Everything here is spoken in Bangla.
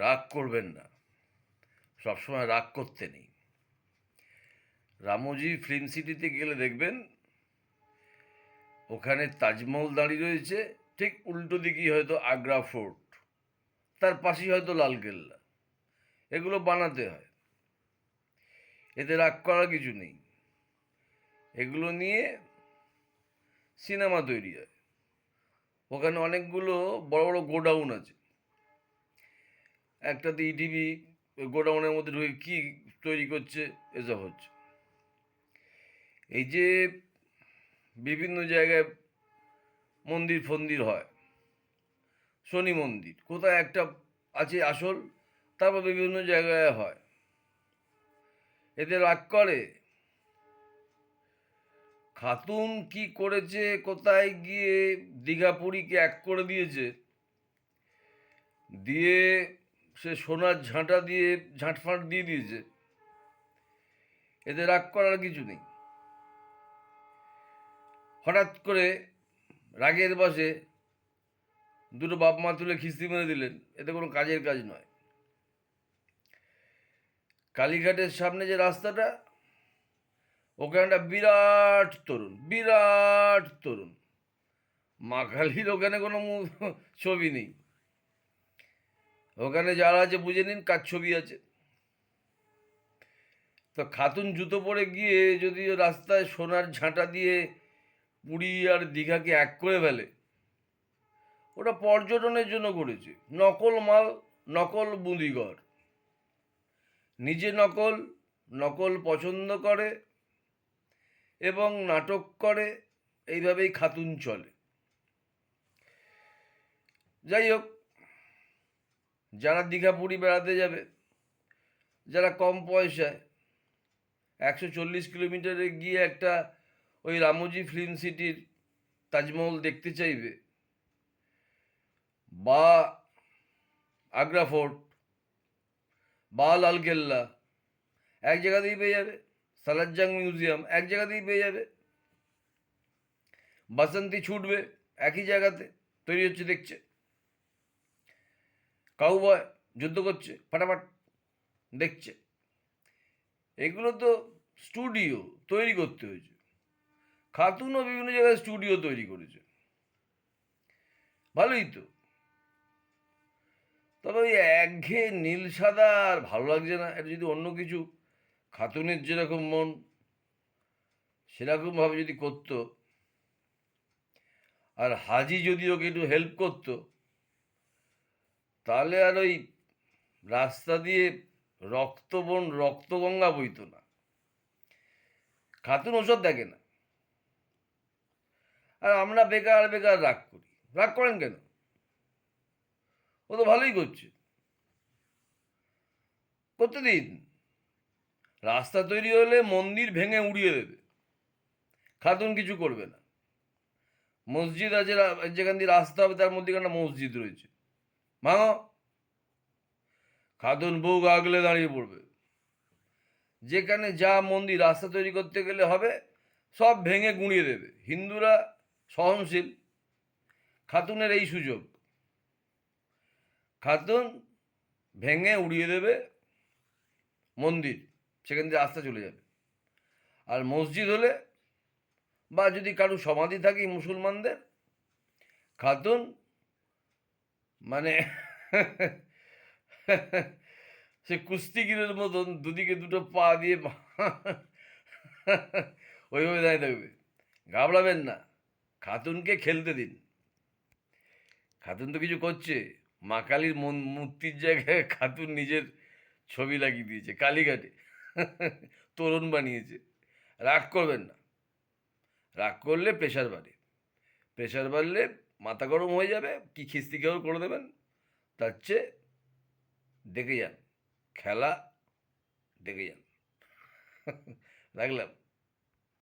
রাগ করবেন না। সবসময় রাগ করতে নেই। রামোজি ফিল্ম সিটিতে গেলে দেখবেন, ওখানে তাজমহল দাঁড়িয়ে রয়েছে, ঠিক উল্টো দিকেই হয়তো আগ্রা ফোর্ট, তার পাশেই হয়তো লালকেল্লা। এগুলো বানাতে হয়। এতে রাগ করার কিছু নেই। এগুলো নিয়ে সিনেমা তৈরি হয়। ওখানে অনেকগুলো বড় বড় গোডাউন আছে। একটাতে ইটিভি গোডাউনের মধ্যে ঢুকে কী তৈরি করছে, এসব হচ্ছে। এই যে বিভিন্ন জায়গায় মন্দির ফন্দির হয়, শনি মন্দির, কোথায় একটা আছে আসল, তারপর বিভিন্ন জায়গায় হয়। এতে রাগ করে, খাতুন কি করেছে, কোথায় গিয়ে দীঘা পুরীকে এক করে দিয়েছে, দিয়ে সে সোনার ঝাঁটা দিয়ে ঝাঁটফাঁট দিয়ে দিয়েছে। এতে রাগ করার কিছু নেই। হঠাৎ করে রাগের বসে দুটো বাপ মা তুলে খিস্তি মেরে দিলেন। এতে কোনো কাজের কাজ নয়। কালীঘাটের সামনে যে রাস্তাটা ওখানটা বিরাট তরুণ বিরাট তরুণ। মা কালীর ওখানে কোনো ছবি নেই। ওখানে যারা আছে, বুঝে নিন কার ছবি আছে। তো খাতুন জুতো পরে গিয়ে যদি রাস্তায় সোনার ঝাঁটা দিয়ে পুরী আর দীঘাকে এক করে ফেলে, ওটা পর্যটনের জন্য করেছে। নকল মাল, নকল বুঁদিগর নিজে নকল নকল পছন্দ করে এবং নাটক করে, এইভাবেই খাতুন চলে। যাই হোক যারা দীঘা পুরী বেড়াতে যাবে, যারা কম পয়সায়, একশো চল্লিশ কিলোমিটারে গিয়ে একটা ওই রামোজি ফিল্ম সিটির তাজমহল দেখতে চাইবে বা আগ্রা ফোর্ট, বা লালকেল্লা, এক জায়গাতেই পেয়ে যাবে। সালাজ্জাং মিউজিয়াম এক জায়গাতেই পেয়ে যাবে। বাসন্তী ছুটবে একই জায়গাতে, তৈরি হচ্ছে দেখছে। কাউবয় যুদ্ধ করছে, ফাটাফাট দেখছে। এগুলো তো স্টুডিও তৈরি করতে হয়েছে। খাতুনও বিভিন্ন জায়গায় স্টুডিও তৈরি করেছে। ভালোই তো। তবে ওই একঘেয়ে নীল সাদা আর ভালো লাগছে না। এটা যদি অন্য কিছু, খাতুনের যেরকম মন, সেরকমভাবে যদি করতো, আর হাজি যদি ওকে একটু হেল্প করতো তাহলে আর ওই রাস্তা দিয়ে রক্তবন রক্তগঙ্গা বইতো না। খাতুন ওষুধ দেখে না। আর আমরা বেকার বেকার রাগ করি। রাগ করেন কেন? ও তো ভালোই করছে। করতে দিন। রাস্তা তৈরি হলে মন্দির ভেঙে উড়িয়ে দেবে। খাতুন কিছু করবে না। মসজিদ আছে, যেখান দিয়ে রাস্তা হবে, তার মধ্যে একটা মসজিদ রয়েছে। ভাঙো খাতুন বউ আগলে দাঁড়িয়ে পড়বে। যেখানে যা মন্দির রাস্তা তৈরি করতে গেলে হবে, সব ভেঙে গুঁড়িয়ে দেবে। হিন্দুরা সহনশীল। খাতুনের এই সুযোগ। খাতুন ভেঙে উড়িয়ে দেবে মন্দির, সেখান দিয়ে রাস্তা চলে যাবে। আর মসজিদ হলে বা যদি কারও সমাধি থাকে মুসলমানদের, খাতুন মানে সে কুস্তিগিরের মতন দুদিকে দুটো পা দিয়ে ওইভাবে দাঁড়িয়ে থাকবে। ঘাবড়াবেন না। খাতুনকে খেলতে দিন। খাতুন তো কিছু করছে। মা কালীর মন- মূর্তির জায়গায় খাতুন নিজের ছবি লাগিয়ে দিয়েছে, কালীঘাটে। তোরণ বানিয়েছে। রাগ করবেন না। রাগ করলে প্রেশার বাড়ে। প্রেশার বাড়লে মাথা গরম হয়ে যাবে, কি খিস্তি কেউ করে দেবেন? তার চেয়ে দেখে যান, খেলা দেখে যান। রাখলাম।